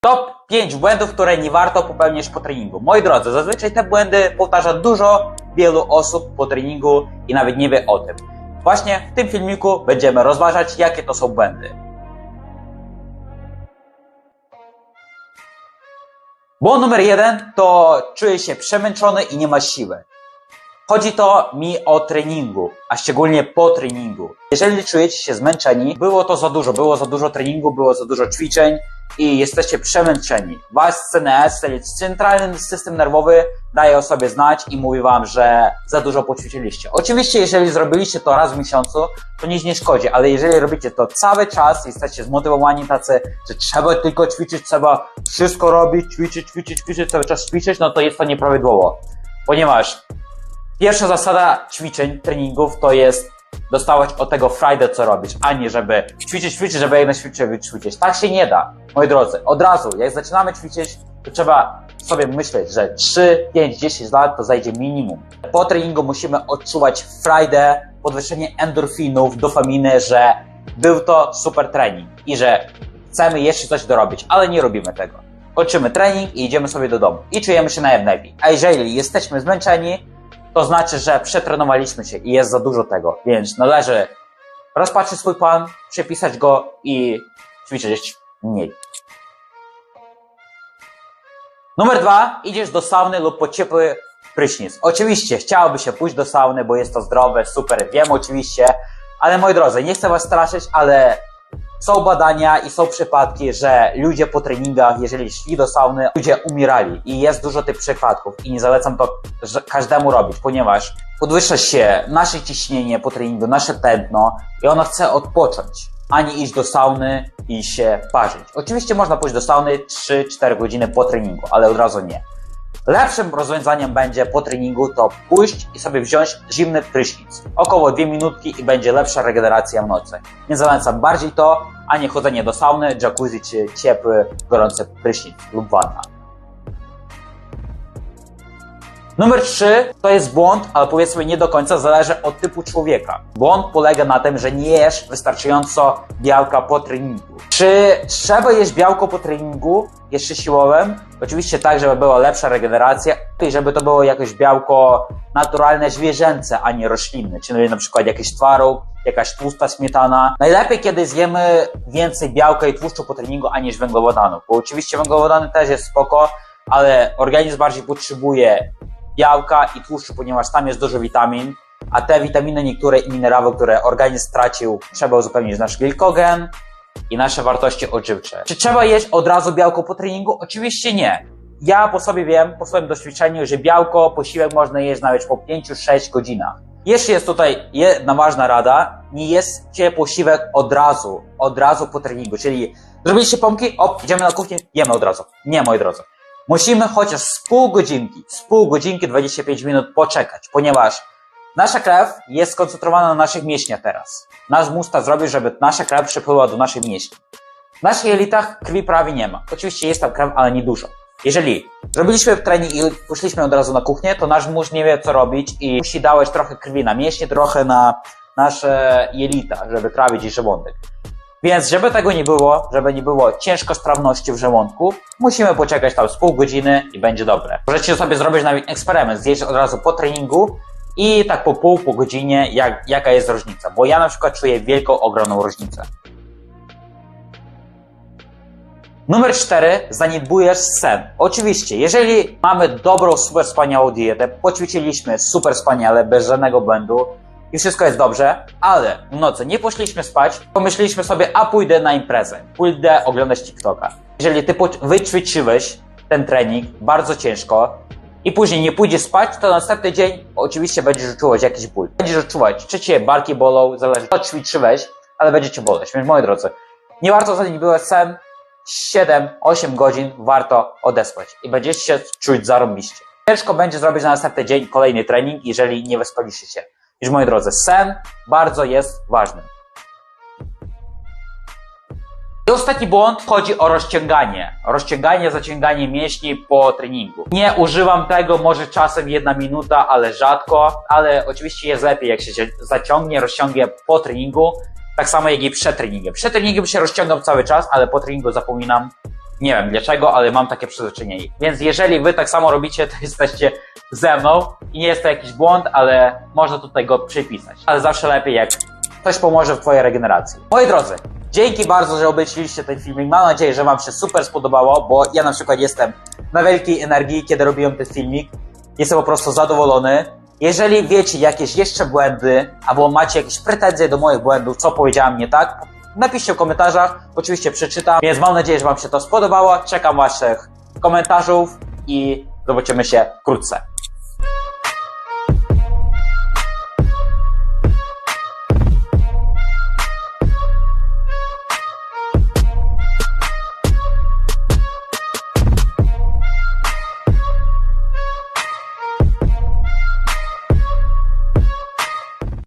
Top 5 błędów, które nie warto popełnić po treningu. Moi drodzy, zazwyczaj te błędy powtarza dużo, wielu osób po treningu i nawet nie wie o tym. Właśnie w tym filmiku będziemy rozważać, jakie to są błędy. Błąd numer jeden to czuję się przemęczony i nie ma siły. Chodzi to mi o treningu, a szczególnie po treningu. Jeżeli czujecie się zmęczeni, było to za dużo, było za dużo treningu, było za dużo ćwiczeń i jesteście przemęczeni. Wasz CNS, czyli centralny system nerwowy, daje o sobie znać i mówi wam, że za dużo poćwiczyliście. Oczywiście, jeżeli zrobiliście to raz w miesiącu, to nic nie szkodzi, ale jeżeli robicie to cały czas, jesteście zmotywowani tacy, że trzeba tylko ćwiczyć, trzeba wszystko robić, ćwiczyć, ćwiczyć, ćwiczyć, cały czas ćwiczyć, no to jest to nieprawidłowo. Ponieważ Pierwsza zasada ćwiczeń, treningów to jest dostawać od tego frajdę, co robisz, a nie żeby ćwiczyć, ćwiczyć, żeby jednak ćwiczyć, ćwiczyć. Tak się nie da, moi drodzy. Od razu, jak zaczynamy ćwiczyć, to trzeba sobie myśleć, że 3, 5, 10 lat to zajdzie minimum. Po treningu musimy odczuwać frajdę, podwyższenie endorfinów, dopaminy, że był to super trening i że chcemy jeszcze coś dorobić, ale nie robimy tego. Kończymy trening i idziemy sobie do domu i czujemy się najlepiej. A jeżeli jesteśmy zmęczeni, to znaczy, że przetrenowaliśmy się i jest za dużo tego, więc należy rozpatrzyć swój plan, przepisać go i ćwiczyć mniej. Numer dwa, idziesz do sauny lub po ciepły prysznic. Oczywiście chciałoby się pójść do sauny, bo jest to zdrowe, super, wiem oczywiście, ale moi drodzy, nie chcę was straszyć, ale są badania i są przypadki, że ludzie po treningach, jeżeli szli do sauny, ludzie umierali i jest dużo tych przypadków i nie zalecam to każdemu robić, ponieważ podwyższa się nasze ciśnienie po treningu, nasze tętno i ono chce odpocząć, a nie iść do sauny i się parzyć. Oczywiście można pójść do sauny 3-4 godziny po treningu, ale od razu nie. Lepszym rozwiązaniem będzie po treningu to pójść i sobie wziąć zimny prysznic. Około 2 minutki i będzie lepsza regeneracja w nocy. Więc zalecam bardziej to, a nie chodzenie do sauny, jacuzzi czy ciepły, gorący prysznic lub wanna. Numer 3 to jest błąd, ale powiedzmy nie do końca zależy od typu człowieka. Błąd polega na tym, że nie jesz wystarczająco białka po treningu. Czy trzeba jeść białko po treningu, jeszcze siłowym? Oczywiście tak, żeby była lepsza regeneracja i żeby to było jakieś białko naturalne, zwierzęce, a nie roślinne, czyli na przykład jakiś twaróg, jakaś tłusta śmietana. Najlepiej, kiedy zjemy więcej białka i tłuszczu po treningu, aniż węglowodanów, bo oczywiście węglowodany też jest spoko, ale organizm bardziej potrzebuje białka i tłuszczu, ponieważ tam jest dużo witamin, a te witaminy, niektóre i minerały, które organizm stracił, trzeba uzupełnić nasz glikogen i nasze wartości odżywcze. Czy trzeba jeść od razu białko po treningu? Oczywiście nie. Ja po sobie wiem, po swoim doświadczeniu, że białko, posiłek można jeść nawet po 5-6 godzinach. Jeszcze jest tutaj jedna ważna rada. Nie jedzcie posiłek od razu, od razu po treningu. Czyli zrobiliście pompki, op, idziemy na kuchnię, jemy od razu. Nie, moi drodzy. Musimy chociaż z pół godzinki, z pół godzinki 25 minut poczekać, ponieważ nasza krew jest skoncentrowana na naszych mięśniach teraz. Nasz mózg tak zrobił, żeby nasza krew przepłyła do naszych mięśni. W naszych jelitach krwi prawie nie ma. Oczywiście jest tam krew, ale nie dużo. Jeżeli zrobiliśmy trening i poszliśmy od razu na kuchnię, to nasz mózg nie wie co robić i musi dawać trochę krwi na mięśnie, trochę na nasze jelita, żeby trawić i żołądek. Więc żeby tego nie było, żeby nie było ciężkosprawności w żołądku, musimy poczekać tam z pół godziny i będzie dobre. Możecie sobie zrobić nawet eksperyment, zjeść od razu po treningu i tak po pół, po godzinie, jak, jaka jest różnica. Bo ja na przykład czuję wielką, ogromną różnicę. Numer 4. Zaniedbujesz sen. Oczywiście, jeżeli mamy dobrą, super wspaniałą dietę, poćwiczyliśmy super wspaniale, bez żadnego błędu i wszystko jest dobrze, ale w nocy nie poszliśmy spać, pomyśleliśmy sobie, a pójdę na imprezę, pójdę oglądać TikToka. Jeżeli ty wyćwiczyłeś ten trening bardzo ciężko i później nie pójdziesz spać, to następny dzień oczywiście będziesz odczuwać jakiś ból. Będziesz odczuwać, czy cię barki bolą, zależy co ćwiczyłeś, ale będzie cię boleć. Więc moi drodzy, nie warto zaniedbywać sen, 7-8 godzin warto odespać i będziecie się czuć zarąbiście. Ciężko będzie zrobić na następny dzień kolejny trening, jeżeli nie wyspaliście się. Już moi drodzy, sen bardzo jest ważny. I ostatni błąd chodzi o rozciąganie. Rozciąganie, zaciąganie mięśni po treningu. Nie używam tego, może czasem jedna minuta, ale rzadko, ale oczywiście jest lepiej, jak się zaciągnie, rozciągnie po treningu, tak samo jak i przed treningiem. Przed treningiem się rozciągam cały czas, ale po treningu zapominam Nie wiem dlaczego, ale mam takie przyzwyczajenie. Więc jeżeli wy tak samo robicie, to jesteście ze mną i nie jest to jakiś błąd, ale można tutaj go przypisać. Ale zawsze lepiej jak ktoś pomoże w twojej regeneracji. Moi drodzy, dzięki bardzo, że obejrzeliście ten filmik. Mam nadzieję, że wam się super spodobało, bo ja na przykład jestem na wielkiej energii, kiedy robiłem ten filmik. Jestem po prostu zadowolony. Jeżeli wiecie jakieś jeszcze błędy, albo macie jakieś pretensje do moich błędów, co powiedziałem nie tak, napiszcie w komentarzach, oczywiście przeczytam. Więc mam nadzieję, że Wam się to spodobało. Czekam Waszych komentarzów i zobaczymy się wkrótce.